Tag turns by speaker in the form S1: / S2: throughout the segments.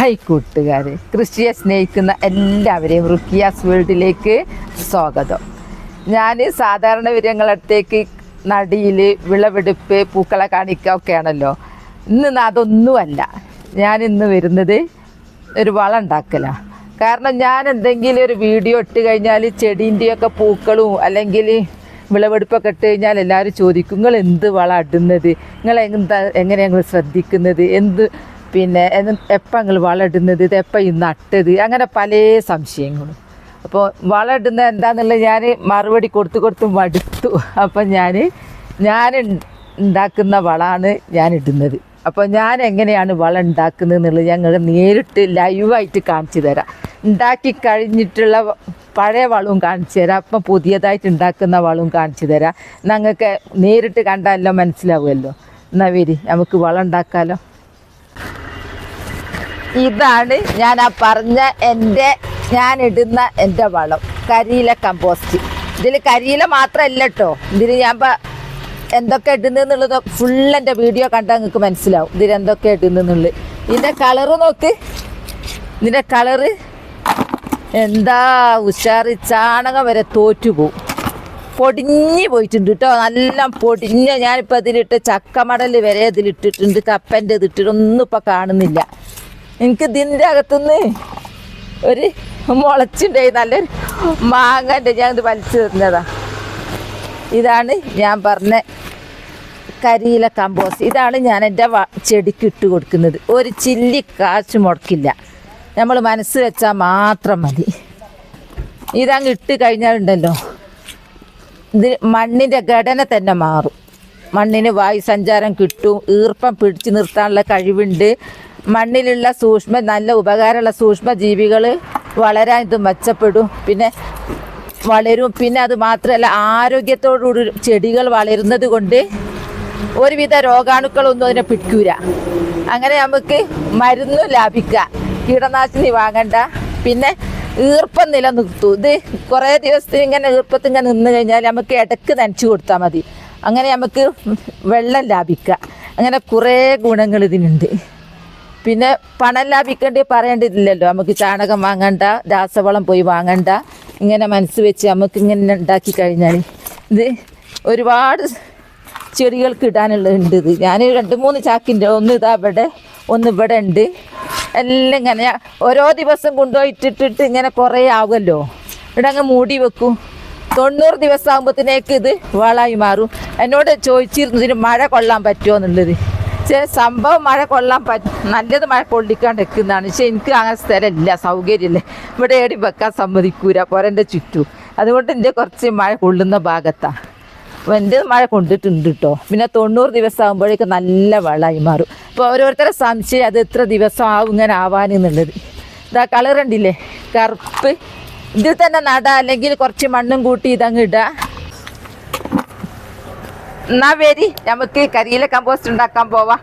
S1: Hi കൂട്ടുകാർ കൃഷിയെ സ്നേഹിക്കുന്ന എല്ലാവരെയും റുക്കിയാസ് വേൾഡിലേക്ക് സ്വാഗതം. ഞാൻ സാധാരണ വിവരങ്ങളടുത്തേക്ക് നടിയിൽ വിളവെടുപ്പ് പൂക്കളെ കാണിക്കുക ഒക്കെയാണല്ലോ. ഇന്ന് അതൊന്നുമല്ല. ഞാൻ ഇന്ന് വരുന്നത് ഒരു വളം ഉണ്ടാക്കലാണ് കാരണം ഞാൻ എന്തെങ്കിലും ഒരു വീഡിയോ ഇട്ട് കഴിഞ്ഞാൽ ചെടീന്റെയൊക്കെ പൂക്കളും അല്ലെങ്കിൽ വിളവെടുപ്പൊക്കെ ഇട്ട് കഴിഞ്ഞാൽ എല്ലാവരും ചോദിക്കും നിങ്ങൾ എന്ത് വളം ഇടുന്നത്? നിങ്ങൾ എന്താ എങ്ങനെയാണ് ശ്രദ്ധിക്കുന്നത്? എന്ത് പിന്നെ എപ്പം നിങ്ങൾ വളം ഇടുന്നത് ഇത് എപ്പം ഈ നട്ടത്? അങ്ങനെ പല സംശയങ്ങളും. അപ്പോൾ വളം ഇടുന്നത് എന്താണെന്നുള്ളത് ഞാൻ മറുപടി കൊടുത്ത് കൊടുത്ത് മടുത്തു. അപ്പം ഞാൻ ഞാൻ ഉണ്ടാക്കുന്ന വളമാണ് ഞാൻ ഇടുന്നത്. അപ്പോൾ ഞാൻ എങ്ങനെയാണ് വളം ഉണ്ടാക്കുന്നത് എന്നുള്ളത് ഞങ്ങൾ നേരിട്ട് ലൈവായിട്ട് കാണിച്ചു തരാം. ഉണ്ടാക്കി കഴിഞ്ഞിട്ടുള്ള പഴയ വളവും കാണിച്ചു തരാം. അപ്പം പുതിയതായിട്ട് ഉണ്ടാക്കുന്ന വളവും കാണിച്ചു തരാം. ഞങ്ങൾക്ക് നേരിട്ട് കണ്ടാലോ മനസ്സിലാവുമല്ലോ. എന്നാൽ വരി നമുക്ക് വളം ഉണ്ടാക്കാമല്ലോ ഇതാണ് ഞാൻ ആ പറഞ്ഞ എന്റെ ഞാൻ ഇടുന്ന എന്റെ വളം കരിയില കമ്പോസ്റ്റ്. ഇതിൽ കരിയില മാത്രമല്ല കേട്ടോ ഇതിൽ ഞാൻ എന്തൊക്കെ ഇടുന്നെന്നുള്ളത് ഫുൾ എന്റെ വീഡിയോ കണ്ടാൽ നിങ്ങൾക്ക് മനസ്സിലാവും. ഇതിൽ എന്തൊക്കെ ഇടുന്നെന്നുള്ളത് ഇതിന്റെ കളറ് നോക്ക്. ഇതിന്റെ കളറ് എന്താ ഉഷാറ് ചാണകം വരെ തോറ്റുപോകും പൊടിഞ്ഞു പോയിട്ടുണ്ട് കേട്ടോ നല്ല പൊടിഞ്ഞ ഞാനിപ്പോൾ അതിലിട്ട് ചക്കമടൽ വരെ ഇതിലിട്ടിട്ടുണ്ട്. കപ്പന്റെ ഇതിട്ടിട്ടൊന്നും ഇപ്പം കാണുന്നില്ല. എനിക്ക് ഇതിന്റെ അകത്തുനിന്ന് ഒരു മുളച്ചുണ്ടായി നല്ലൊരു മാങ്ങന്റെ ഞാൻ ഇത് വലിച്ചു തരുന്നതാ ഇതാണ് ഞാൻ പറഞ്ഞ കരിയില കമ്പോസ് ഇതാണ് ഞാൻ എന്റെ ചെടിക്ക് ഇട്ട് കൊടുക്കുന്നത്. ഒരു ചില്ലി കാശ് മുടക്കില്ല. നമ്മൾ മനസ്സ് വെച്ചാൽ മാത്രം മതി. ഇതങ്ങ് ഇട്ട് കഴിഞ്ഞാലുണ്ടല്ലോ. ഇത് മണ്ണിന്റെ ഘടന തന്നെ മാറും. മണ്ണിന് വായു സഞ്ചാരം കിട്ടും. ഈർപ്പം പിടിച്ചു നിർത്താനുള്ള കഴിവുണ്ട്. മണ്ണിലുള്ള സൂക്ഷ്മ നല്ല ഉപകാരമുള്ള സൂക്ഷ്മ ജീവികൾ വളരാൻ ഇത് മെച്ചപ്പെടും. പിന്നെ വളരും. പിന്നെ അത് മാത്രമല്ല ആരോഗ്യത്തോടുകൂടി ചെടികൾ വളരുന്നത് കൊണ്ട് ഒരുവിധ രോഗാണുക്കളൊന്നും അതിനെ പിടിക്കൂല. അങ്ങനെ നമുക്ക് മരുന്നും ലാഭിക്കാം. കീടനാശിനി വാങ്ങണ്ട. പിന്നെ ഈർപ്പം നിലനിർത്തും. ഇത് കുറേ ദിവസത്തിന് ഇങ്ങനെ ഈർപ്പത്തിൽ ഇങ്ങനെ നിന്ന് കഴിഞ്ഞാൽ നമുക്ക് ഇടയ്ക്ക് നനച്ചു കൊടുത്താൽ മതി. അങ്ങനെ നമുക്ക് വെള്ളം ലാഭിക്കാം. അങ്ങനെ കുറേ ഗുണങ്ങൾ ഇതിനുണ്ട്. പിന്നെ പണം ലാഭിക്കേണ്ടി പറയേണ്ടതില്ലല്ലോ. നമുക്ക് ചാണകം വാങ്ങണ്ട രാസവളം പോയി വാങ്ങണ്ട. ഇങ്ങനെ മനസ്സ് വെച്ച് നമുക്ക് ഇങ്ങനെ ഉണ്ടാക്കി കഴിഞ്ഞാൽ ഇത് ഒരുപാട് ചെടികൾക്ക് ഇടാനുള്ളത് ഇത്. ഞാൻ രണ്ട് മൂന്ന് ചാക്കിന്റെ ഒന്ന് ഇതാ ഇവിടെ ഒന്ന് ഇവിടെ ഉണ്ട്. എല്ലാം ഇങ്ങനെ ഓരോ ദിവസം കൊണ്ടുപോയിട്ടിട്ടിട്ട് ഇങ്ങനെ കുറേ ആവുമല്ലോ. ഇവിടെ അങ്ങ് മൂടി വെക്കും. തൊണ്ണൂറ് ദിവസം ആകുമ്പോഴത്തേക്ക് ഇത് വളമായി മാറും. എന്നോട് ചോദിച്ചിരുന്നു ഇതിന് മഴ കൊള്ളാൻ പറ്റുമോ എന്നുള്ളത്. പക്ഷേ സംഭവം മഴ കൊള്ളാൻ പറ്റ നല്ലത് മഴ കൊള്ളിക്കാണ്ട് നിൽക്കുന്നതാണ്. പക്ഷെ എനിക്ക് അങ്ങനെ സ്ഥലമില്ല സൗകര്യമില്ല. ഇവിടെ ഏടി വെക്കാൻ സമ്മതിക്കൂല പോരെന്റെ ചുറ്റും. അതുകൊണ്ട് എന്റെ കുറച്ച് മഴ കൊള്ളുന്ന ഭാഗത്താണ് അപ്പോൾ എന്റെ മഴ കൊണ്ടിട്ടുണ്ട് കേട്ടോ. പിന്നെ തൊണ്ണൂറ് ദിവസം ആകുമ്പോഴേക്ക് നല്ല വളമായി മാറും. അപ്പോൾ ഓരോരുത്തരുടെ സംശയം അത് എത്ര ദിവസം ആവും ഇങ്ങനെ ആവാൻ എന്നുള്ളത്. ഇതാ കളർ ഉണ്ടില്ലേ കറുപ്പ്. ഇതിൽ തന്നെ നട അല്ലെങ്കിൽ കുറച്ച് മണ്ണും കൂട്ടി ഇതങ്ങ് ഇടുക എന്നാ വരി നമുക്ക് കരിയില കമ്പോസ്റ്റ് ഉണ്ടാക്കാൻ പോവാ.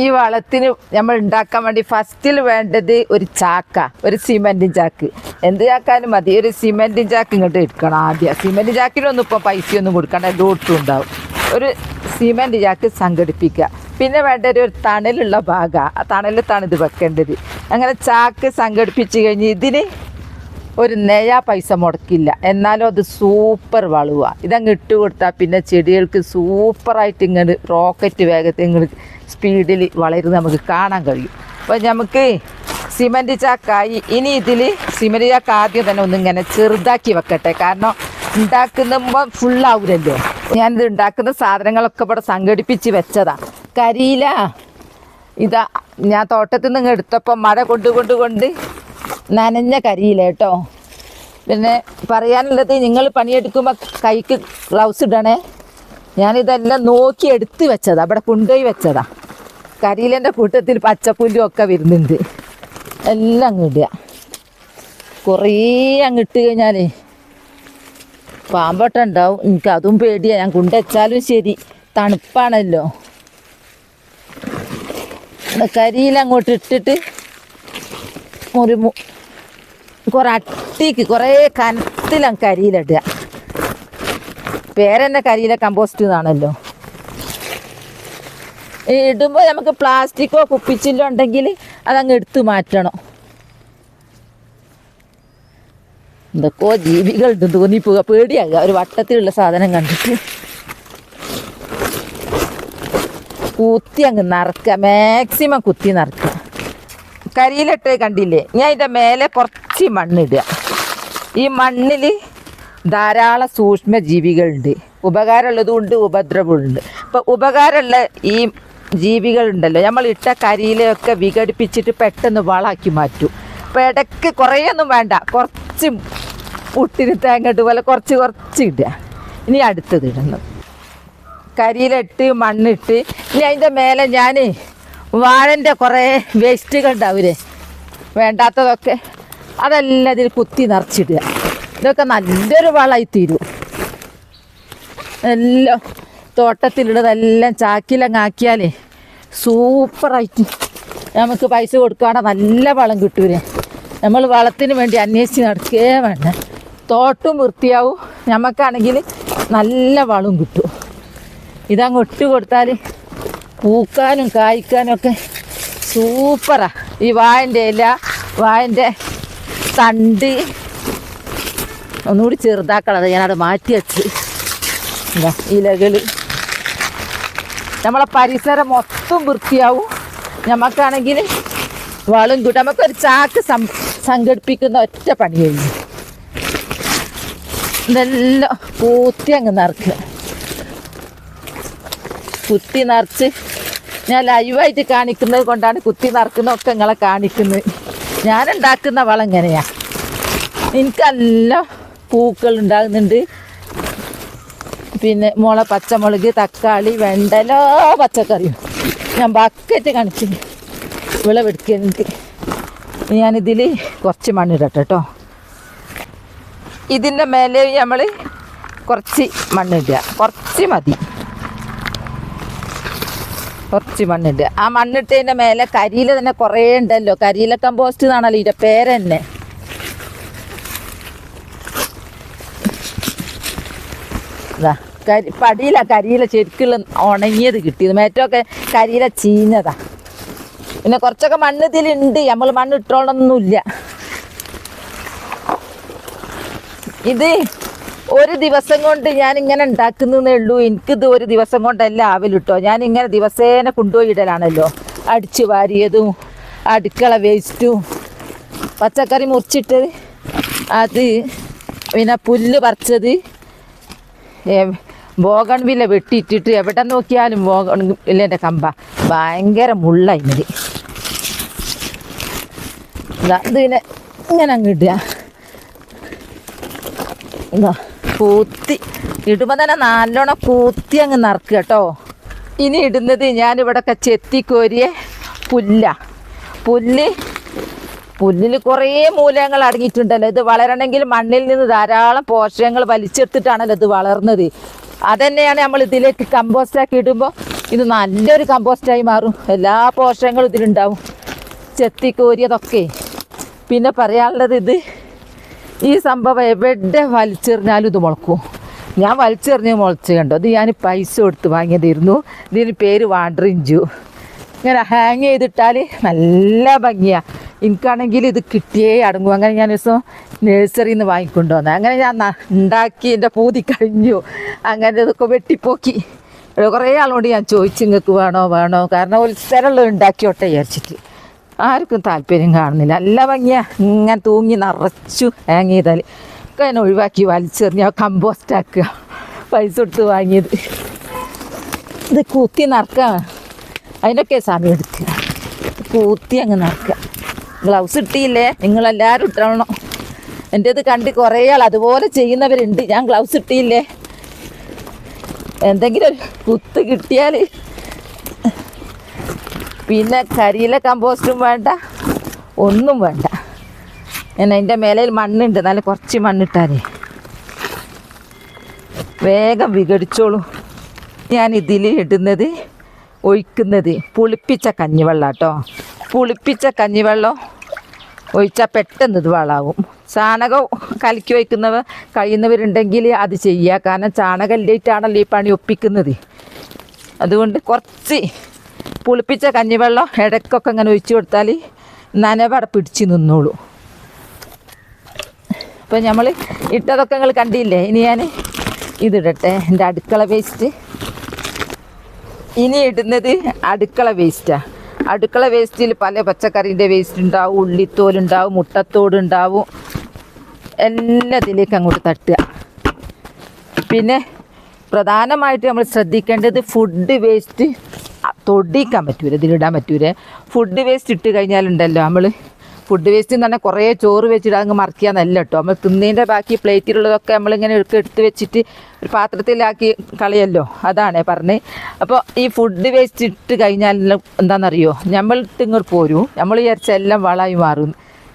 S1: ഈ വളത്തിന് നമ്മൾ ഉണ്ടാക്കാൻ വേണ്ടി ഫസ്റ്റിൽ വേണ്ടത് ഒരു ചാക്ക ഒരു സിമെന്റും ചാക്ക്. എന്ത് ചാക്കാനും മതി. ഒരു സിമെന്റും ചാക്ക് ഇങ്ങോട്ട് എടുക്കണം ആദ്യം. സിമെന്റ് ചാക്കിനൊന്നും ഇപ്പോൾ പൈസയൊന്നും കൊടുക്കണ്ട ഡോട്ടും ഉണ്ടാവും. ഒരു സിമെന്റ് ചാക്ക് സംഘടിപ്പിക്കുക. പിന്നെ വേണ്ട ഒരു തണലുള്ള ഭാഗമാണ് ആ തണലത്താണ് ഇത് വെക്കേണ്ടത്. അങ്ങനെ ചാക്ക് സംഘടിപ്പിച്ച് കഴിഞ്ഞ് ഇതിന് ഒരു നെയ പൈസ മുടക്കില്ല. എന്നാലും അത് സൂപ്പർ വളവുക ഇതങ്ങ് ഇട്ട് കൊടുത്താൽ പിന്നെ ചെടികൾക്ക് സൂപ്പറായിട്ട് ഇങ്ങനെ റോക്കറ്റ് വേഗത്തിൽ ഇങ്ങനെ സ്പീഡിൽ വളരുന്ന നമുക്ക് കാണാൻ കഴിയും. അപ്പോൾ നമുക്ക് സിമന്റ് ചാക്കായി. ഇനി ഇതിൽ സിമന്റ് ചാക്ക് ആദ്യം തന്നെ ഒന്നിങ്ങനെ ചെറുതാക്കി വെക്കട്ടെ. കാരണം ഉണ്ടാക്കുമ്പോൾ ഫുള്ളാവൂലല്ലോ ഞാനിത് ഉണ്ടാക്കുന്ന സാധനങ്ങളൊക്കെ ഇവിടെ സംഘടിപ്പിച്ച് വെച്ചതാണ് കരിയില. ഇതാ ഞാൻ തോട്ടത്തിൽ നിന്ന് എടുത്തപ്പോൾ മഴ കൊണ്ട് കൊണ്ട് കൊണ്ട് നനഞ്ഞ കരിയില കേട്ടോ. പിന്നെ പറയാനുള്ളത് നിങ്ങൾ പണിയെടുക്കുമ്പോൾ കൈക്ക് ഗ്ലൗസ് ഇടണേ. ഞാനിതെല്ലാം നോക്കി എടുത്ത് വെച്ചതാ. അവിടെ കൊണ്ടുപോയി വെച്ചതാ. കരിയിലന്റെ കൂട്ടത്തിൽ പച്ചപ്പുല്ലും ഒക്കെ വരുന്നുണ്ട്. എല്ലാം അങ്ങിടുക കുറേ അങ്ങ് ഇട്ട് കഴിഞ്ഞാലേ പാമ്പട്ട ഉണ്ടാവും. എനിക്ക് അതും പേടിയാ. ഞാൻ കൊണ്ടുവച്ചാലും ശരി. തണുപ്പാണല്ലോ. കരിയിൽ അങ്ങോട്ട് ഇട്ടിട്ട് ഒരു കുറെ അട്ടിക്ക് കുറേ കനത്തിലും കരിയിലിടുക. പേരെന്നെ കരിയിലെ കമ്പോസ്റ്റ് എന്നാണല്ലോ. ഇടുമ്പോൾ നമുക്ക് പ്ലാസ്റ്റിക്കോ കുപ്പിച്ചില്ലോ ഉണ്ടെങ്കിൽ അതങ്ങ് എടുത്തു മാറ്റണം. എന്തൊക്കെയോ ജീവികളുണ്ട് തോന്നിപ്പോവുക പേടിയാകുക. ഒരു വട്ടത്തിലുള്ള സാധനം കണ്ടിട്ട്. കുത്തി അങ്ങ് നിറക്കുക. മാക്സിമം കുത്തി നിറക്കുക. കരിയിലിട്ട് കണ്ടില്ലേ? ഞാൻ ഇതിന്റെ മേലെ കുറച്ച് മണ്ണിടുക ഈ മണ്ണിൽ ധാരാളം സൂക്ഷ്മ ജീവികളുണ്ട് ഉപകാരമുള്ളതും ഉണ്ട് ഉപദ്രവമുണ്ട് അപ്പോൾ ഉപകാരമുള്ള ഈ ജീവികളുണ്ടല്ലോ. നമ്മൾ ഇട്ട കരിയിലൊക്കെ വിഘടിപ്പിച്ചിട്ട് പെട്ടെന്ന് വളാക്കി മാറ്റും. അപ്പോൾ ഇടയ്ക്ക് കുറേയൊന്നും വേണ്ട. കുറച്ച് പുട്ടിന് തേങ്ങട്ട് പോലെ കുറച്ച് കുറച്ച് ഇടുക. ഇനി അടുത്തത് ഇടുന്നു കരിയിലിട്ട് മണ്ണിട്ട് ഇനി അതിന്റെ മേലെ ഞാൻ വാഴന്റെ കുറേ വേസ്റ്റുകൾ ഉണ്ടാവില്ലേ വേണ്ടാത്തതൊക്കെ അതെല്ലാം ഇതിൽ കുത്തി നിറച്ചിടുക. ഇതൊക്കെ നല്ലൊരു വളമായി തീരും. എല്ലാം തോട്ടത്തിലുള്ളതെല്ലാം ചാക്കിലങ്ങാക്കിയാലേ സൂപ്പറായിട്ട് നമുക്ക് പൈസ കൊടുക്കുകയാണെങ്കിൽ നല്ല വളം കിട്ടൂലേ നമ്മൾ വളത്തിന് വേണ്ടി അന്വേഷിച്ച് നടക്കേ വേണ്ട. തോട്ടും വൃത്തിയാവും. നമുക്കാണെങ്കിൽ നല്ല വളവും കിട്ടും. ഇതങ്ങ് ഇട്ട് കൊടുത്താൽ പൂക്കാനും കായ്ക്കാനും ഒക്കെ സൂപ്പറാ. ഈ വായന്റെ ഇല വായന്റെ തണ്ട്. ഒന്നുകൂടി ചെറുതാക്കളത് ഞാനത് മാറ്റി വെച്ച്. ഇലകൾ നമ്മളെ പരിസരം മൊത്തം വൃത്തിയാവും. നമുക്കാണെങ്കിൽ വളം കൂട്ടും. നമുക്കൊരു ചാക്ക് സം സംഘടിപ്പിക്കുന്ന ഒറ്റ പണി കഴിഞ്ഞു. ഇതെല്ലാം പൂത്തി അങ്ങ് നിറക്കുക കുത്തി നിറച്ച്. ഞാൻ ലൈവായിട്ട് കാണിക്കുന്നത് കൊണ്ടാണ് കുത്തി നിറക്കുന്നതൊക്കെ നിങ്ങളെ കാണിക്കുന്നത്. ഞാൻ ഉണ്ടാക്കുന്ന വളം എങ്ങനെയാ എനിക്കല്ല പൂക്കൾ ഉണ്ടാകുന്നുണ്ട്. പിന്നെ മുള പച്ചമുളക് തക്കാളി വെണ്ടലോ പച്ചക്കറിയും ഞാൻ ബക്കറ്റ് കാണിച്ചു വിളവെടുക്കുന്നുണ്ട് ഞാനിതിൽ കുറച്ച് മണ്ണിടട്ടെ കേട്ടോ. ഇതിന്റെ മേലെ നമ്മൾ കുറച്ച് മണ്ണിടുക കുറച്ച് മതി. കുറച്ച് മണ്ണിട്ട് ആ മണ്ണിട്ടതിന്റെ മേലെ കരിയില തന്നെ കുറേ ഉണ്ടല്ലോ. കരിയില കമ്പോസ്റ്റ് എന്നാണല്ലോ ഇതിന്റെ പേര് തന്നെ. കരി പടിയില കരിയില ശരിക്കുള്ള ഉണങ്ങിയത് കിട്ടിയത്. മേറ്റമൊക്കെ കരിയില ചീഞ്ഞതാ. പിന്നെ കുറച്ചൊക്കെ മണ്ണ് ഇതിലുണ്ട്. നമ്മൾ മണ്ണ് ഇട്ടോളൊന്നുമില്ല ഇത് ഒരു ദിവസം കൊണ്ട് ഞാൻ ഇങ്ങനെ ഉണ്ടാക്കുന്നേ ഉള്ളൂ. എനിക്കിത് ഒരു ദിവസം കൊണ്ടല്ല ആവലിട്ടോ. ഞാൻ ഇങ്ങനെ ദിവസേന കൊണ്ടുപോയി ഇടലാണല്ലോ. അടിച്ചു വാരിയതും അടുക്കള വേസ്റ്റും പച്ചക്കറി മുറിച്ചിട്ടത് അത് പിന്നെ പുല്ല് പറിച്ചത് ബോഗൺവില വെട്ടിയിട്ടിട്ട് എവിടെ നോക്കിയാലും ബോഗൺ വില്ലേന്റെ കമ്പ. ഭയങ്കര മുള്ളതിന് ഇതിനെ ഇങ്ങനെ അങ്ങ് ഇടുക. ഇതാ. കൂത്തി. ഇടുമ്പോൾ തന്നെ നല്ലോണം കൂത്തി അങ്ങ് നിറക്കുക കേട്ടോ. ഇനി ഇടുന്നത് ഞാനിവിടെയൊക്കെ ചെത്തിക്കോരിയ പുല്ല. പുല്ല് പുല്ലിൽ കുറേ മൂലകങ്ങൾ അടങ്ങിയിട്ടുണ്ടല്ലോ. ഇത് വളരണമെങ്കിൽ മണ്ണിൽ നിന്ന് ധാരാളം പോഷകങ്ങൾ വലിച്ചെടുത്തിട്ടാണല്ലോ ഇത് വളർന്നത്. അതന്നെയാണ് നമ്മൾ ഇതിലേക്ക് കമ്പോസ്റ്റാക്കി ഇടുമ്പോൾ ഇത് നല്ലൊരു കമ്പോസ്റ്റായി മാറും. എല്ലാ പോഷകങ്ങളും ഇതിലുണ്ടാവും. ചെത്തിക്കോരിയതൊക്കെ പിന്നെ പറയാനുള്ളത് ഇത് ഈ സംഭവം എവിടെ വലിച്ചെറിഞ്ഞാലും ഇത് മുളക്കും. ഞാൻ വലിച്ചെറിഞ്ഞ് മുളച്ച് കണ്ടോ. ഇത് ഞാൻ പൈസ കൊടുത്ത് വാങ്ങിയതായിരുന്നു. ഇതിന് പേര് വാണ്ടറിഞ്ചു. ഇങ്ങനെ ഹാങ് ചെയ്തിട്ടാൽ നല്ല ഭംഗിയാണ് എനിക്കാണെങ്കിൽ ഇത് കിട്ടിയേ അടങ്ങും. അങ്ങനെ ഞാൻ ദിവസം നഴ്സറിയിൽ നിന്ന് വാങ്ങിക്കൊണ്ടു വന്നത് അങ്ങനെ ഞാൻ ഉണ്ടാക്കി എന്റെ പൂതി കഴിഞ്ഞു. അങ്ങനെ ഇതൊക്കെ വെട്ടിപ്പോക്കി. കുറേ ആളോട് ഞാൻ ചോദിച്ചു നിങ്ങൾക്ക് വേണോ വേണോ? കാരണം ഉത്സരമുള്ളത് ഉണ്ടാക്കിയോട്ടെ വിചാരിച്ചിട്ട്. ആർക്കും താല്പര്യം കാണുന്നില്ല. നല്ല ഭംഗിയാ. ഇങ്ങനെ തൂങ്ങി നിറച്ചു ഹാങ് ചെയ്താൽ ഒക്കെ അതിനെ ഒഴിവാക്കി വലിച്ചെറിഞ്ഞ കമ്പോസ്റ്റ് ആക്കുക. പൈസ കൊടുത്ത് വാങ്ങിയത്. ഇത് കൂത്തി നിറക്കുക. അതിനൊക്കെ സമയം എടുക്കുക. കൂത്തി അങ്ങ് നിറക്കുക. ഗ്ലൗസ് ഇട്ടിയില്ലേ? നിങ്ങളെല്ലാവരും ഇട്ടണം. എന്റെ ഇത് കണ്ട് കുറേ ആൾ അതുപോലെ ചെയ്യുന്നവരുണ്ട്. ഞാൻ ഗ്ലൗസ് ഇട്ടിയില്ലേ? എന്തെങ്കിലും ഒരു കുത്ത് കിട്ടിയാൽ പിന്നെ കരിയില കമ്പോസ്റ്റും വേണ്ട ഒന്നും വേണ്ട. ഞാൻ അതിന്റെ മേലയിൽ മണ്ണുണ്ട് നല്ല കുറച്ച് മണ്ണിട്ടാലേ. വേഗം വിഘടിച്ചോളൂ. ഞാൻ ഇതിൽ ഇടുന്നത് ഒഴിക്കുന്നത് പുളിപ്പിച്ച കഞ്ഞിവെള്ളം കേട്ടോ പുളിപ്പിച്ച കഞ്ഞിവെള്ളം ഒഴിച്ചാൽ പെട്ടെന്ന് ഇത് വളാവും. ചാണകം കലക്കി വയ്ക്കുന്നവ കഴിയുന്നവരുണ്ടെങ്കിൽ അത് ചെയ്യുക കാരണം ചാണകം ഇല്ലായിട്ടാണല്ലോ ഈ പണി ഒപ്പിക്കുന്നത്. അതുകൊണ്ട് കുറച്ച് പുളിപ്പിച്ച കഞ്ഞിവെള്ളം ഇടയ്ക്കൊക്കെ ഇങ്ങനെ ഒഴിച്ചു കൊടുത്താൽ നനവട പിടിച്ച് നിന്നോളൂ. അപ്പോൾ നമ്മൾ ഇട്ടതൊക്കെ നിങ്ങൾ കണ്ടില്ലേ? ഇനി ഞാൻ ഇതിടട്ടെ. എന്റെ അടുക്കള വേസ്റ്റ് ഇനി ഇടുന്നത് അടുക്കള വേസ്റ്റാണ് അടുക്കള വേസ്റ്റിൽ പല പച്ചക്കറീന്റെ വേസ്റ്റ് ഉണ്ടാവും ഉള്ളിത്തോലുണ്ടാവും മുട്ടത്തോടുണ്ടാവും എല്ലാത്തിലേക്ക് അങ്ങോട്ട് തട്ടുക. പിന്നെ പ്രധാനമായിട്ട് നമ്മൾ ശ്രദ്ധിക്കേണ്ടത് ഫുഡ് വേസ്റ്റ് തൊടിക്കാൻ പറ്റൂല ഇതിലിടാൻ പറ്റൂല. ഫുഡ് വേസ്റ്റ് ഇട്ട് കഴിഞ്ഞാലുണ്ടല്ലോ നമ്മൾ ഫുഡ് വേസ്റ്റ് എന്ന് പറഞ്ഞാൽ കുറേ ചോറ് വെച്ചിട്ട് അങ്ങ് മറിക്കാന്നല്ല കേട്ടോ നമ്മൾ തിന്നതിന്റെ ബാക്കി പ്ലേറ്റിലുള്ളതൊക്കെ നമ്മളിങ്ങനെ എടുത്ത് എടുത്ത് വെച്ചിട്ട് ഒരു പാത്രത്തിലാക്കി കളയല്ലോ. അതാണ് പറഞ്ഞത് അപ്പോൾ ഈ ഫുഡ് വേസ്റ്റ് ഇട്ട് കഴിഞ്ഞാൽ എന്താണെന്നറിയോ നമ്മൾ ഇങ്ങോട്ട് പോരൂ. നമ്മൾ വിചാരിച്ച എല്ലാം വളമായി മാറും.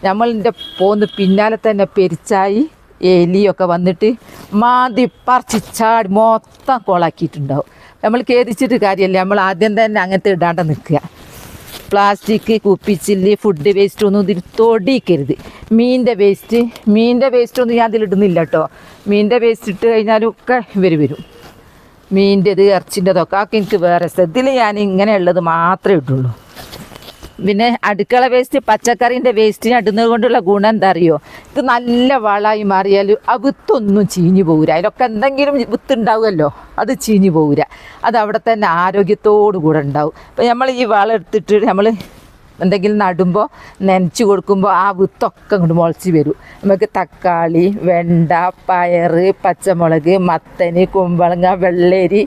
S1: നമ്മളിന്റെ പോന്ന് പിന്നാലെ തന്നെ പെരിച്ചായി എലിയൊക്കെ വന്നിട്ട് മാന്തി പറിച്ച് ചാടി മൊത്തം കോളാക്കിയിട്ടുണ്ടാവും. നമ്മൾ ഖേദിച്ചിട്ട് കാര്യമല്ല. നമ്മൾ ആദ്യം തന്നെ അങ്ങനത്തെ ഇടാണ്ട് നിൽക്കുക. പ്ലാസ്റ്റിക് കുപ്പിച്ചില്ല് ഫുഡ് വേസ്റ്റ് ഒന്നും ഇതിൽ തൊടിക്കരുത് മീനിന്റെ വേസ്റ്റ് മീനിന്റെ വേസ്റ്റ് ഒന്നും ഞാൻ ഇതിലിടുന്നില്ല കേട്ടോ. മീനിന്റെ വേസ്റ്റ് ഇട്ട് കഴിഞ്ഞാലൊക്കെ ഇവർ വരും. മീനിന്റെത് ഇറച്ചിന്റെതൊക്കെ. ഒക്കെ എനിക്ക് വേറെ ഇതിൽ ഞാൻ ഇങ്ങനെയുള്ളത് മാത്രമേ ഇട്ടുള്ളൂ പിന്നെ അടുക്കള വേസ്റ്റ് പച്ചക്കറീന്റെ വേസ്റ്റിന് ഇടുന്നത് കൊണ്ടുള്ള ഗുണം എന്താ അറിയോ? ഇത് നല്ല വളമായി മാറിയാൽ ആ ചീഞ്ഞു പോകൂര അതിലൊക്കെ എന്തെങ്കിലും വിത്ത് ഉണ്ടാവുമല്ലോ അത് ചീഞ്ഞു പോകൂര അത് അവിടെ തന്നെ ആരോഗ്യത്തോടു കൂടെ ഉണ്ടാവും. അപ്പം നമ്മൾ ഈ വളം എടുത്തിട്ട് നമ്മൾ എന്തെങ്കിലും നടുമ്പോൾ നനച്ച് കൊടുക്കുമ്പോൾ ആ വിത്തൊക്കെ അങ്ങോട്ട് മുളച്ച് വരും. നമുക്ക് തക്കാളി വെണ്ട പയറ് പച്ചമുളക് മത്തന് കുമ്പളങ്ങ വെള്ളരി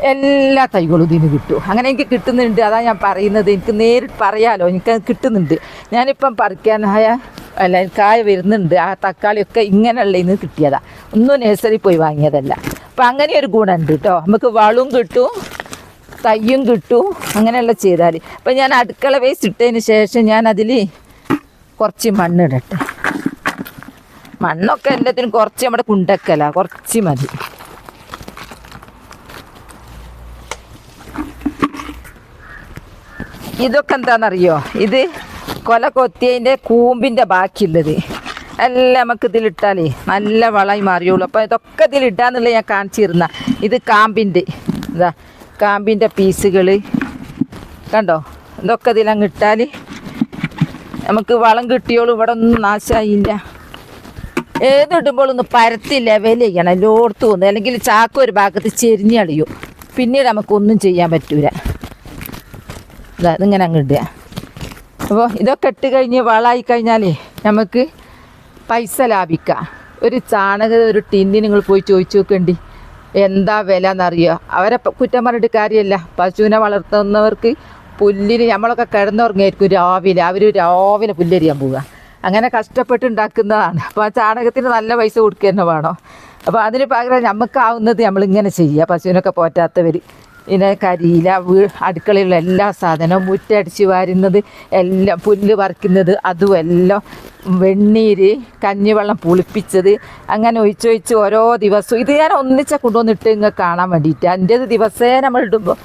S1: എല്ലാ തൈകളും ഇതിന് കിട്ടും. അങ്ങനെ എനിക്ക് കിട്ടുന്നുണ്ട്. അതാ ഞാൻ പറയുന്നത്. എനിക്ക് നേരിട്ട് പറയാലോ. എനിക്ക് കിട്ടുന്നുണ്ട്. ഞാനിപ്പം പറിക്കാനായ അല്ല കായ വരുന്നുണ്ട്. ആ തക്കാളിയൊക്കെ ഇങ്ങനെയുള്ള ഇന്ന് കിട്ടിയതാ. ഒന്നും നേഴ്സറി പോയി വാങ്ങിയതല്ല. അപ്പം അങ്ങനെ ഒരു ഗുണമുണ്ട് കേട്ടോ നമുക്ക് വളവും കിട്ടും തയ്യും കിട്ടും അങ്ങനെയുള്ള ചെയ്താൽ അപ്പം ഞാൻ അടുക്കള വേസ്റ്റ് ഇട്ടതിന് ശേഷം ഞാൻ അതിൽ കുറച്ച് മണ്ണിടട്ടെ. മണ്ണൊക്കെ എല്ലാത്തിനും കുറച്ച് നമ്മുടെ കുണ്ടക്കല. കുറച്ച് മതി. ഇതൊക്കെ എന്താണെന്നറിയോ ഇത് കൊല കൊത്തിയതിന്റെ കൂമ്പിന്റെ ബാക്കിയുള്ളത്. എല്ലാം നമുക്ക് ഇതിലിട്ടാലേ നല്ല വളമായി മാറിയുള്ളൂ അപ്പോൾ ഇതൊക്കെ ഇതിലിട്ടാന്നുള്ളത് ഞാൻ കാണിച്ചിരുന്ന. ഇത് കാമ്പിന്റെ ഇതാ കാമ്പിന്റെ പീസുകൾ കണ്ടോ? ഇതൊക്കെ ഇതിലങ്ങ് ഇട്ടാൽ നമുക്ക് വളം കിട്ടിയോളൂ. ഇവിടെ ഒന്നും നാശമായില്ല ഏതിടുമ്പോഴൊന്ന് പരത്തി ലെവൽ ചെയ്യണം എല്ലായിടത്തും ഒന്ന് അല്ലെങ്കിൽ ചാക്ക് ഒരു ഭാഗത്ത് ചെരിഞ്ഞളിയും. പിന്നീട് നമുക്കൊന്നും ചെയ്യാൻ പറ്റൂല. ഇതാ ഇങ്ങനെ അങ്ങ് ഇടുക. അപ്പോൾ ഇതൊക്കെ ഇട്ട് കഴിഞ്ഞ് വളമായി കഴിഞ്ഞാലേ നമുക്ക് പൈസ ലാഭിക്കാം. ഒരു ചാണക ഒരു ടിന്നിന് നിങ്ങൾ പോയി ചോദിച്ചു നോക്കണ്ടി. എന്താ വില എന്നറിയോ? അവരെ കുറ്റം പറഞ്ഞിട്ട് കാര്യമല്ല. പശുവിനെ വളർത്തുന്നവർക്ക് പുല്ലിന് നമ്മളൊക്കെ കിടന്നുറങ്ങിയായിരിക്കും രാവിലെ. അവർ രാവിലെ പുല്ലരിയാൻ പോവുക. അങ്ങനെ കഷ്ടപ്പെട്ട് ഉണ്ടാക്കുന്നതാണ്. അപ്പോൾ ആ ചാണകത്തിന് നല്ല പൈസ കൊടുക്കുക തന്നെ വേണം. അപ്പോൾ അതിന് പകരം നമുക്കാവുന്നത് നമ്മളിങ്ങനെ ചെയ്യുക. പശുവിനൊക്കെ പോറ്റാത്തവർ പിന്നെ കരിയില വീ അടുക്കളയിലുള്ള എല്ലാ സാധനവും മുറ്റടിച്ച് വാരുന്നത് എല്ലാം പുല്ല് പറിക്കുന്നത് അതും എല്ലാം വെണ്ണീര് കഞ്ഞിവെള്ളം പുളിപ്പിച്ചത് അങ്ങനെ ഒഴിച്ചൊഴിച്ച് ഓരോ ദിവസവും. ഇത് ഞാൻ ഒന്നിച്ച കൊണ്ടുവന്നിട്ട് ഇങ്ങനെ കാണാൻ വേണ്ടിയിട്ട്. എന്റേത് ദിവസേ നമ്മൾ ഇടുമ്പോൾ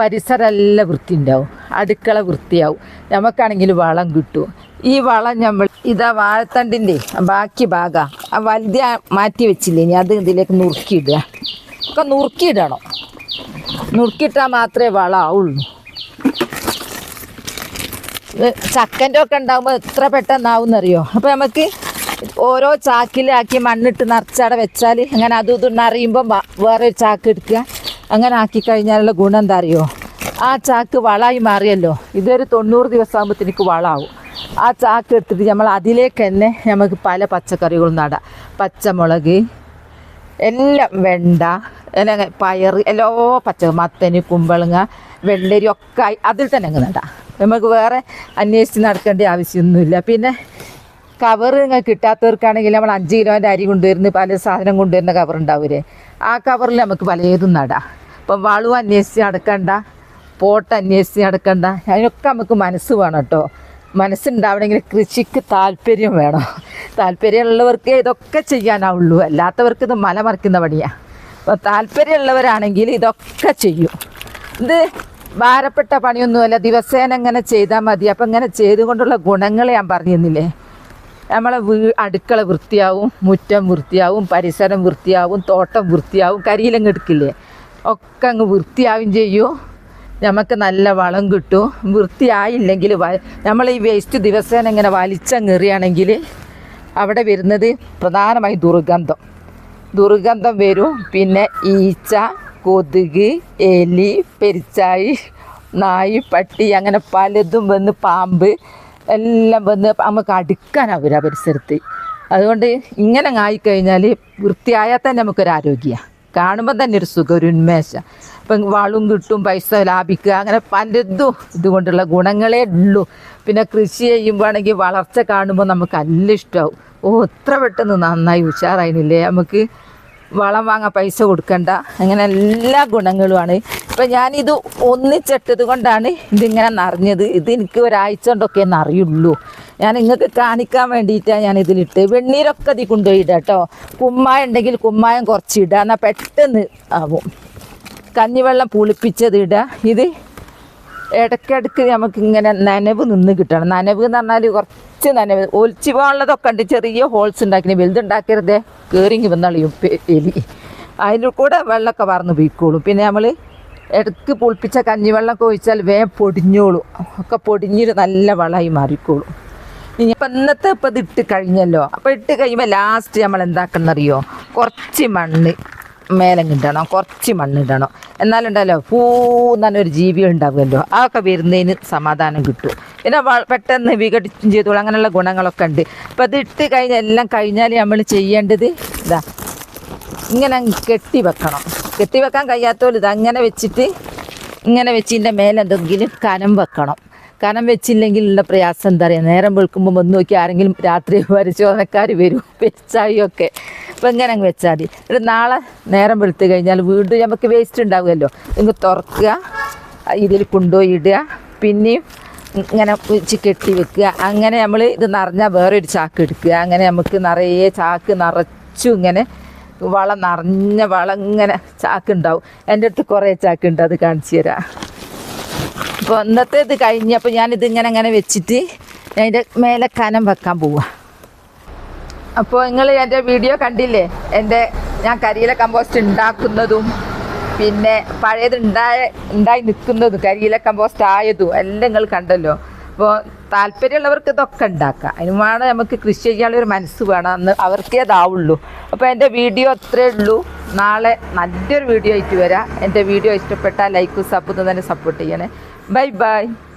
S1: പരിസരം എല്ലാം വൃത്തി ഉണ്ടാവും അടുക്കള വൃത്തിയാവും. നമുക്കാണെങ്കിൽ വളം കിട്ടും. ഈ വളം നമ്മൾ ഇതാ വാഴത്തണ്ടിന്റെ ബാക്കി ഭാഗം. ആ വലുത് മാറ്റി വെച്ചില്ലേ? ഇനി അത് ഇതിലേക്ക് നുറുക്കിയിടുക ഒക്കെ നുറുക്കിയിടണം നുറുക്കിയിട്ടാൽ മാത്രമേ വളമാവുള്ളൂ ചക്കന്റെ ഒക്കെ ഉണ്ടാകുമ്പോൾ എത്ര പെട്ടെന്നാവുമെന്നറിയോ അപ്പോൾ നമുക്ക് ഓരോ ചാക്കിലാക്കി മണ്ണിട്ട് നിറച്ചവിടെ വെച്ചാൽ അങ്ങനെ അതും ഇതും നിറയുമ്പോൾ വേറെ ഒരു ചാക്ക് എടുക്കുക. അങ്ങനെ ആക്കി കഴിഞ്ഞാലുള്ള ഗുണം എന്താ അറിയോ ആ ചാക്ക് വളമായി മാറിയല്ലോ. ഇതൊരു തൊണ്ണൂറ് ദിവസം ആകുമ്പോഴത്തേക്ക് വളമാവും ആ ചാക്ക് എടുത്തിട്ട് നമ്മൾ അതിലേക്ക് തന്നെ നമുക്ക് പല പച്ചക്കറികളും നടാം. പച്ചമുളക് എല്ലാം വെണ്ട അല്ലെങ്കിൽ പയർ എല്ലോ പച്ച മത്തന് കുമ്പളങ്ങ വെള്ളരി ഒക്കെ അതിൽ തന്നെ അങ്ങ് നടാം. നമുക്ക് വേറെ അന്വേഷിച്ച് നടക്കേണ്ട ആവശ്യമൊന്നുമില്ല. പിന്നെ കവർ നിങ്ങൾ കിട്ടാത്തവർക്കാണെങ്കിൽ നമ്മൾ അഞ്ച് കിലോന്റെ അരി കൊണ്ടുവരുന്ന പല സാധനം കൊണ്ടുവരുന്ന കവർ ഉണ്ടാവില്ലേ ആ കവറിൽ നമുക്ക് പലതും നടാം. ഇപ്പം വളവും അന്വേഷിച്ച് നടക്കണ്ട പോട്ട് അന്വേഷിച്ച് നടക്കണ്ട അതിനൊക്കെ നമുക്ക് മനസ്സ് വേണം കേട്ടോ. മനസ്സുണ്ടാവണമെങ്കിൽ കൃഷിക്ക് താല്പര്യം വേണം. താല്പര്യമുള്ളവർക്ക് ഇതൊക്കെ ചെയ്യാനാവുള്ളൂ. അല്ലാത്തവർക്ക് ഇത് മലമറിക്കുന്ന പണിയാണ് അപ്പോൾ താല്പര്യമുള്ളവരാണെങ്കിൽ ഇതൊക്കെ ചെയ്യും. ഇത് ഭാരപ്പെട്ട പണിയൊന്നുമല്ല. ദിവസേന ഇങ്ങനെ ചെയ്താൽ മതി. അപ്പം ഇങ്ങനെ ചെയ്തുകൊണ്ടുള്ള ഗുണങ്ങൾ ഞാൻ പറഞ്ഞിരുന്നില്ലേ? നമ്മളെ വീ അടുക്കള വൃത്തിയാവും മുറ്റം വൃത്തിയാവും പരിസരം വൃത്തിയാവും തോട്ടം വൃത്തിയാവും കരിയിലങ്ങ് എടുക്കില്ലേ? ഒക്കെ അങ്ങ് വൃത്തിയാവും ചെയ്യും. നമുക്ക് നല്ല വളം കിട്ടും. വൃത്തിയായില്ലെങ്കിൽ നമ്മൾ ഈ വേസ്റ്റ് ദിവസേന ഇങ്ങനെ വലിച്ചങ്ങെറിയാണെങ്കിൽ അവിടെ വരുന്നത് പ്രധാനമായി ദുർഗന്ധം. ദുർഗന്ധം വരും. പിന്നെ ഈച്ച കൊതുക് എലി പെരിച്ചായി നായി പട്ടി അങ്ങനെ പലതും വന്ന് പാമ്പ് എല്ലാം വന്ന് നമുക്ക് അടുക്കാനാവില്ല ആ പരിസരത്ത്. അതുകൊണ്ട് ഇങ്ങനെ ആയിക്കഴിഞ്ഞാൽ വൃത്തിയായാൽ തന്നെ നമുക്കൊരു ആരോഗ്യമാണ് കാണുമ്പോൾ തന്നെ ഒരു സുഖം ഒരു ഉന്മേഷം ഇപ്പം വളവും കിട്ടും പൈസ ലാഭിക്കുക അങ്ങനെ പലതും ഇതുകൊണ്ടുള്ള ഗുണങ്ങളേ ഉള്ളൂ. പിന്നെ കൃഷി ചെയ്യുമ്പോഴാണെങ്കിൽ വളർച്ച കാണുമ്പോൾ നമുക്ക് നല്ല ഇഷ്ടമാവും ഓ എത്ര പെട്ടെന്ന് നന്നായി ഉഷാറായില്ലേ? നമുക്ക് വളം വാങ്ങാൻ പൈസ കൊടുക്കണ്ട. അങ്ങനെ എല്ലാ ഗുണങ്ങളുമാണ്. ഇപ്പം ഞാനിത് ഒന്നിച്ചിട്ടത് കൊണ്ടാണ് ഇതിങ്ങനെ നിറഞ്ഞത്. ഇത് എനിക്ക് ഒരാഴ്ച കൊണ്ടൊക്കെ അറിയുള്ളൂ. ഞാൻ നിങ്ങൾക്ക് കാണിക്കാൻ വേണ്ടിയിട്ടാണ് ഞാൻ ഇതിലിട്ട് വെണ്ണീരൊക്കെ ഇതിൽ കൊണ്ടുപോയിടാം കേട്ടോ കുമ്മായം ഉണ്ടെങ്കിൽ കുമ്മായം കുറച്ച് ഇടുക എന്നാൽ പെട്ടെന്ന് ആവും. കഞ്ഞിവെള്ളം പുളിപ്പിച്ചത് ഇടുക ഇത് ഇടയ്ക്കിടയ്ക്ക് നമുക്ക് ഇങ്ങനെ നനവ് നിന്ന് കിട്ടണം. നനവ് എന്ന് പറഞ്ഞാൽ കുറച്ച് നനവ്. ഒലിച്ചു പോകാനുള്ളതൊക്കെ ഉണ്ട്. ചെറിയ ഹോൾസ് ഉണ്ടാക്കി വലുതുണ്ടാക്കരുതേ. കയറിങ്ങി വന്നളിയും എലി. അതിന്റെ കൂടെ വെള്ളമൊക്കെ പറന്ന് പോയിക്കോളും പിന്നെ നമ്മൾ ഇടയ്ക്ക് പുളിപ്പിച്ച കഞ്ഞിവെള്ളമൊക്കെ ഒഴിച്ചാൽ വേ പൊടിഞ്ഞോളും. ഒക്കെ പൊടിഞ്ഞിട്ട് നല്ല വളമായി മാറിക്കോളും. ഇപ്പം ഇന്നത്തെ ഇപ്പം ഇത് ഇട്ട് കഴിഞ്ഞല്ലോ. അപ്പോൾ ഇട്ട് കഴിയുമ്പോൾ ലാസ്റ്റ് നമ്മൾ എന്താക്കുന്നറിയോ കുറച്ച് മണ്ണ്. മേലെ ഇടണം കുറച്ച് മണ്ണ് ഇടണം. എന്നാലുണ്ടല്ലോ ഒരു ജീവി ഉണ്ടാവുമല്ലോ. അതൊക്കെ വരുന്നതിന് സമാധാനം കിട്ടും. പിന്നെ പെട്ടെന്ന് വിഘടിച്ചും ചെയ്തോളൂ. അങ്ങനെയുള്ള ഗുണങ്ങളൊക്കെ ഉണ്ട്. അപ്പം അത് ഇട്ട് കഴിഞ്ഞാൽ എല്ലാം കഴിഞ്ഞാൽ നമ്മൾ ചെയ്യേണ്ടത് ഇതാ. ഇങ്ങനെ കെട്ടി വെക്കണം. കെട്ടി വെക്കാൻ കഴിയാത്തോൽ അങ്ങനെ വെച്ചിട്ട് ഇങ്ങനെ വെച്ചതിന്റെ മേലെന്തെങ്കിലും കനം വെക്കണം. കനം വെച്ചില്ലെങ്കിലുള്ള പ്രയാസം എന്താ പറയുക നേരം വെളുക്കുമ്പോൾ വന്ന് നോക്കി ആരെങ്കിലും രാത്രി പരിശോധനക്കാർ വരും. വെച്ചായൊക്കെ അപ്പം ഇങ്ങനെ അങ്ങ് വെച്ചാൽ മതി. എന്നിട്ട് നാളെ നേരം വെളുത്ത് കഴിഞ്ഞാൽ വീണ്ടും നമുക്ക് വേസ്റ്റ് ഉണ്ടാവുമല്ലോ ഇങ്ങ് തുറക്കുക ഇതിൽ കൊണ്ടുപോയി ഇടുക പിന്നെയും ഇങ്ങനെ വെച്ച് കെട്ടി വെക്കുക. അങ്ങനെ നമ്മൾ ഇത് നിറഞ്ഞാൽ വേറൊരു ചാക്ക് എടുക്കുക. അങ്ങനെ നമുക്ക് നിറയെ ചാക്ക് നിറച്ചു ഇങ്ങനെ വളം നിറഞ്ഞ വളം ഇങ്ങനെ ചാക്ക് ഉണ്ടാവും. എന്റെ അടുത്ത് കുറേ ചാക്ക് ഉണ്ട് അത് കാണിച്ചു തരാം. അപ്പോൾ ഇന്നത്തെ ഇത് കഴിഞ്ഞപ്പോൾ ഞാനിത് ഇങ്ങനെ അങ്ങനെ വെച്ചിട്ട് അതിന്റെ മേലെ കനം വെക്കാൻ പോവാ. അപ്പോൾ നിങ്ങൾ എന്റെ വീഡിയോ കണ്ടില്ലേ? എന്റെ ഞാൻ കരിയില കമ്പോസ്റ്റ് ഉണ്ടാക്കുന്നതും പിന്നെ പഴയത് ഉണ്ടായ ഉണ്ടായി നിൽക്കുന്നതും കരിയില കമ്പോസ്റ്റ് ആയതും എല്ലാം നിങ്ങൾ കണ്ടല്ലോ. അപ്പോൾ താല്പര്യമുള്ളവർക്ക് ഇതൊക്കെ ഉണ്ടാക്കാം. അതിന് വേണം നമുക്ക് കൃഷി ചെയ്യാനുള്ള ഒരു മനസ്സ് വേണം അന്ന് അവർക്കേ ഇതാവുള്ളൂ. അപ്പോൾ എന്റെ വീഡിയോ അത്രേ ഉള്ളൂ. നാളെ നല്ലൊരു വീഡിയോ ആയിട്ട് വരാം. എന്റെ വീഡിയോ ഇഷ്ടപ്പെട്ടാൽ ലൈക്കും സപ്പോർട്ടും തന്നെ സപ്പോർട്ട് ചെയ്യണേ. Bye, bye.